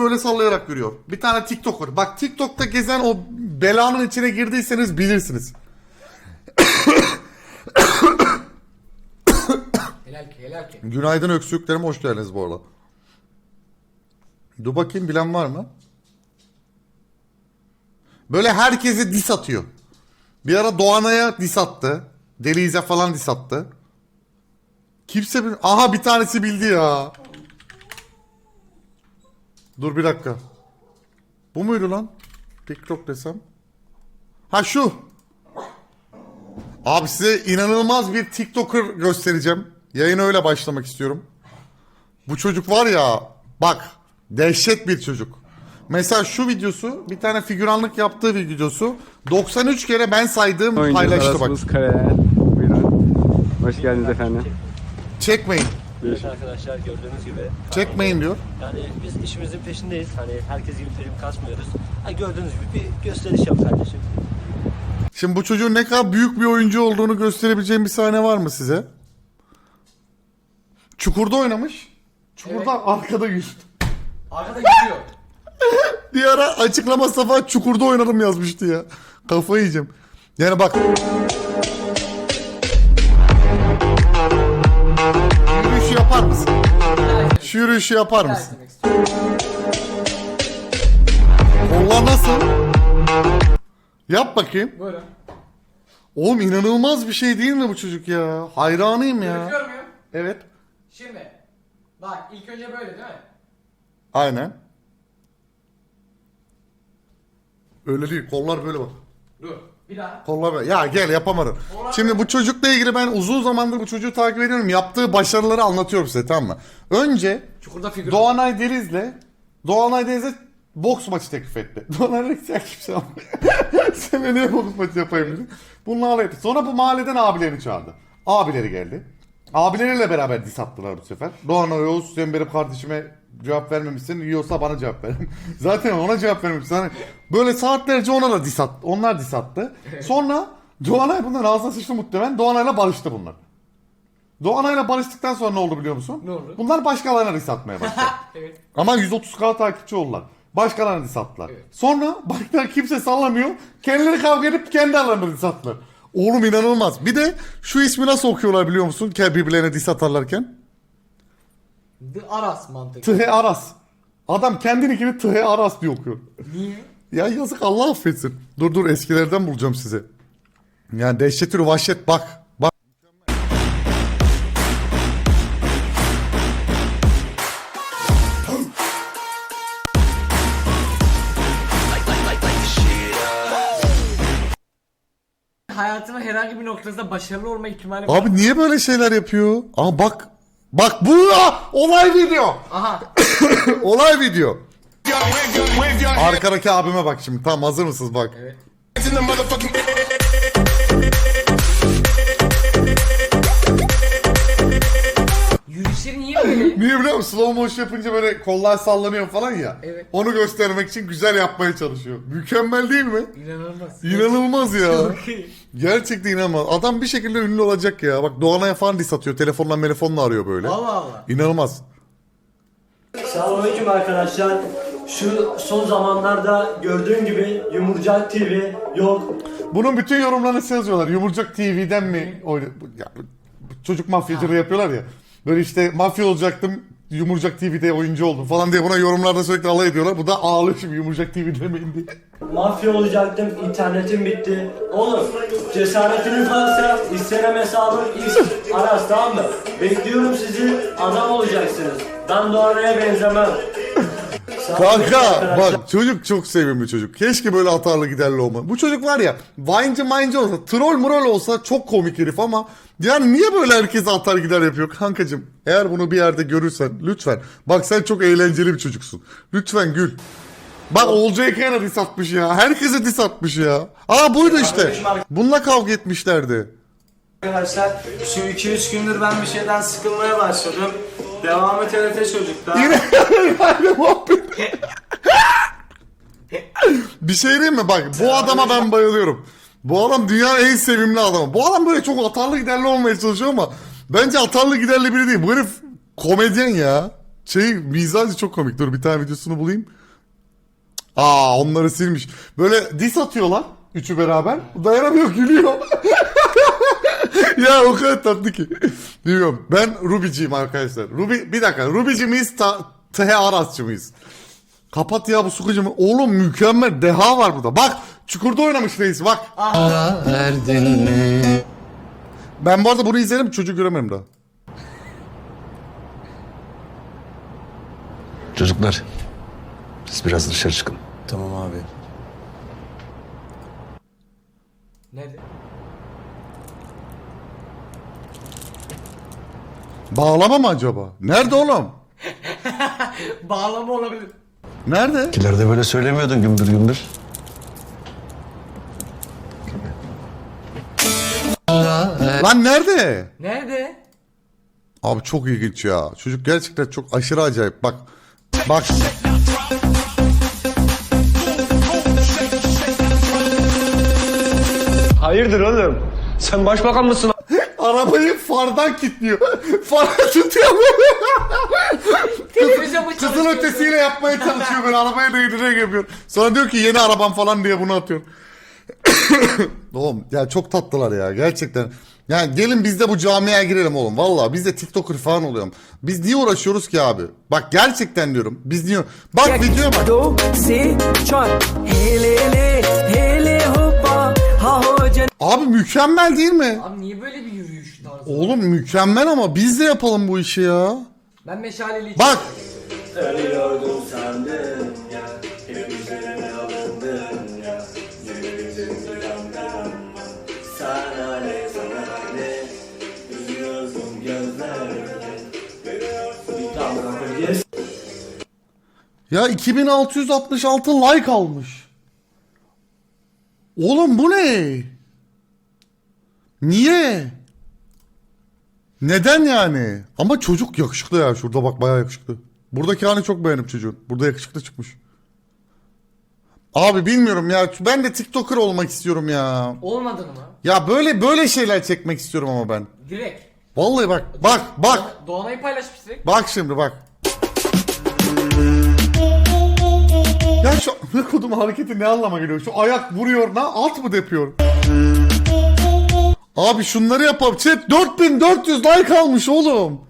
böyle sallayarak yürüyor. Bir tane TikToker. Bak TikTok'ta gezen o belanın içine girdiyseniz bilirsiniz. Helal ki helal ki. Günaydın öksürüklerim hoş geldiniz bu arada. Dur bakayım bilen var mı? Böyle herkese dis atıyor. Bir ara Doğanay'a dis attı. Delize falan dis attı. Kimse bil... Aha bir tanesi bildi ya. Dur bir dakika. Bu muydu lan? TikTok desem. Ha şu. Abi size inanılmaz bir TikToker göstereceğim. Yayına öyle başlamak istiyorum. Bu çocuk var ya bak dehşet bir çocuk. Mesela şu videosu bir tane figüranlık yaptığı bir videosu 93 kere ben saydığım Oyuncu paylaştı bak. Hoş geldiniz efendim. Çekmeyin. Evet arkadaşlar gördüğünüz gibi Çekmeyin diyor. yani biz işimizin peşindeyiz. Hani herkes gibi film kasmıyoruz. Ha, gördüğünüz gibi bir gösteriş yap kardeşim. Şimdi bu çocuğun ne kadar büyük bir oyuncu olduğunu gösterebileceğim bir sahne var mı size? Çukurda oynamış. Çukurda arkada yüzdü. Arkada gidiyor. Bir ara açıklama safa çukurda oynadım yazmıştı ya. Kafayı yiyeceğim. Yani bak. Şu yürüyüşü yapar mısın? Kollar nasıl? Yap bakayım. Böyle. Oğlum inanılmaz bir şey değil mi bu çocuk ya? Hayranıyım ya. Yapıyorum ya. Evet. Şimdi. Bak ilk önce böyle değil mi? Aynen. Öyle değil. Kollar böyle bak. Dur. Bir daha. Kollar böyle. Ya gel yapamadım. Şimdi bu çocukla ilgili ben uzun zamandır bu çocuğu takip ediyorum. Yaptığı başarıları anlatıyorum size tamam mı? Önce. Doğanay Deniz'le Doğanay Deniz'e boks maçı teklif etti. Doğanay Deniz ya kimse. Sen niye boks maçı yapayım dedi. Bununla alay etti. Sonra bu mahalleden abilerini çağırdı. Abileri geldi. Abileriyle beraber dis attılar bu sefer. Doğanay Oğuz sen benim kardeşime cevap vermemişsin. Yiyorsa bana cevap ver. Zaten ona cevap vermemişsin. Hani böyle saatlerce ona da dis attı. Onlar dis attı. Sonra Doğanay bundan ağzına sıçtı muhtemelen. Doğanay'la barıştı bunlar. Doğanay'la barıştıktan sonra ne oldu biliyor musun? Ne oldu? Bunlar başkalarına dis atmaya başladı. evet. Ama 130k takipçi oldular. Başkalarına dis attılar. Evet. Sonra baktılar kimse sallamıyor. Kendileri kavga edip kendi aralarında dis attılar. Oğlum inanılmaz. Bir de şu ismi nasıl okuyorlar biliyor musun? Birbirlerine dis atarlarken. The Aras mantığı. Tıhe Aras. Adam kendininkini Tıhe Aras diye okuyor. Niye? Ya yazık Allah affetsin. Dur dur eskilerden bulacağım size. Yani dehşetül vahşet bak. Bak. Hayatımın herhangi bir noktasında başarılı olma ihtimali var. Abi niye böyle şeyler yapıyor? Aa bak. Bak bu. Olay video. Aha. Olay video. Arkadaki abime bak şimdi. Tamam hazır mısınız bak. Evet. Niye biliyor musun? Slow motion yapınca böyle kollar sallanıyor falan ya. Evet. Onu göstermek için güzel yapmaya çalışıyor. Mükemmel değil mi? İnanılmaz. İnanılmaz ya. Çok iyi. Gerçekten inanılmaz. Adam bir şekilde ünlü olacak ya. Bak Doğanay'a falan diss atıyor. Telefonla telefonla arıyor böyle. Allah Allah. İnanılmaz. Selamünaleyküm arkadaşlar. Şu son zamanlarda gördüğün gibi Yumurcak TV yok. Bunun bütün yorumlarını size yazıyorlar. Yumurcak TV'den mi? oyna- Ya, çocuk mafyacılığı yapıyorlar ya. Böyle işte mafya olacaktım. Yumurcak TV'de oyuncu oldum falan diye buna yorumlarda sürekli alay ediyorlar. Bu da ağlıyor şimdi Yumurcak TV demeyin diye. Mafya olacaktım, internetim bitti. Oğlum cesaretiniz varsa Instagram hesabı X Aras tamam mı? Bekliyorum sizi, adam olacaksınız. Ben Doğan'a benzemem. Kanka bak çocuk çok sevimli çocuk. Keşke böyle atarlı giderli olma. Bu çocuk var ya Vine'cı mayıncı olsa troll murol olsa çok komik herif ama yani niye böyle herkese atar gider yapıyor kankacım? Eğer bunu bir yerde görürsen lütfen. Bak sen çok eğlenceli bir çocuksun. Lütfen gül. Bak Olcay Kayra diss atmış ya. Herkese diss atmış ya. Aa buydu işte. Bununla kavga etmişlerdi. Arkadaşlar şu 2-3 gündür ben bir şeyden sıkılmaya başladım. Devamı TRT çocukta. Yine aynı muhabbet. Bir şey diyeyim mi? Bak bu adama ben bayılıyorum. Bu adam dünyanın en sevimli adamı. Bu adam böyle çok atarlı giderli olmaya çalışıyor ama bence atarlı giderli biri değil. Bu herif komedyen ya. şey mizacı çok komik. Dur bir tane videosunu bulayım. Aa onları silmiş. Böyle dis atıyorlar. Üçü beraber. Dayanamıyor gülüyor. ya o kadar tatlı ki. Bilmiyorum. Ben Ruby'ciyim arkadaşlar. Ruby bir dakika. Ruby'ci miyiz? Ta, T Arasçı mıyız? Kapat ya bu sukucu mu? Oğlum mükemmel. Deha var burada. Bak çukurda oynamış reis bak. Ben bu arada bunu izlerim çocuğu göremedim daha. Çocuklar, siz biraz dışarı çıkın. Tamam abi. Nerede? Bağlama mı acaba? Nerede oğlum? Bağlama olabilir. Nerede? Kilerde böyle söylemiyordun gümbür gümbür. Lan nerede? Nerede? Abi çok ilginç ya. Çocuk gerçekten çok aşırı acayip. Bak. Bak. Hayırdır oğlum? Sen başbakan mısın? Arabayı fardan kilitliyor. Fara tutuyor Televizyon mu kızın ötesiyle yapmaya çalışıyor böyle arabaya değdirerek yapıyor. Sonra diyor ki yeni arabam falan diye bunu atıyor. Oğlum ya çok tatlılar ya gerçekten. Yani gelin biz de bu camiye girelim oğlum. Valla biz de TikToker falan oluyorum. Biz niye uğraşıyoruz ki abi? Bak gerçekten diyorum. Biz niye... Bak videoya bak. Do, si, çor. Hele hele, hele hoppa, ha ho Abi mükemmel değil mi? Abi niye böyle bir yürüyüş tarzı? Oğlum mükemmel ama biz de yapalım bu işi ya. Ben meşaleli Bak. Ölüyordum sandım ya. Hep üzerine alındım ya. Yürüdüm yandım. Sana ne sana ne. Üzüyorsun gözlerine. Tamam bırakın. Ya 2666 like almış. Oğlum bu ne? Niye? Neden yani? Ama çocuk yakışıklı ya. Şurada bak bayağı yakışıklı. Buradaki halini çok beğendim çocuğun. Burada yakışıklı çıkmış. Abi bilmiyorum ya. Ben de TikToker olmak istiyorum ya. Olmadın mı? Ya böyle böyle şeyler çekmek istiyorum ama ben. Direkt. Vallahi bak. Bak bak. Doğ- Doğanay'ı paylaşmış direkt. Bak şimdi bak. Ya şu ne kodum hareketi ne anlama geliyor? Şu ayak vuruyor, ne alt mı depiyor? Abi şunları yapalım. Chat 4400 like almış oğlum.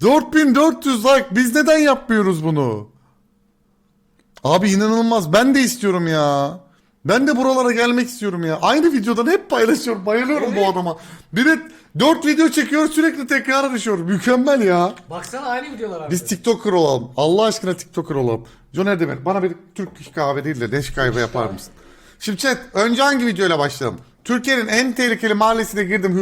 4400 like. Biz neden yapmıyoruz bunu? Abi inanılmaz. Ben de istiyorum ya. Ben de buralara gelmek istiyorum ya. Aynı videodan hep paylaşıyorum. Bayılıyorum bu adama. Bir de 4 video çekiyor sürekli tekrar düşüyor. Mükemmel ya. Baksana aynı videolar abi. Biz TikToker olalım. Allah aşkına TikToker olalım. John Erdemir bana bir Türk kahve değil de leş kahve yapar mısın? Şimdi chat önce hangi videoyla başlayalım? Türkiye'nin en tehlikeli mahallesine girdim.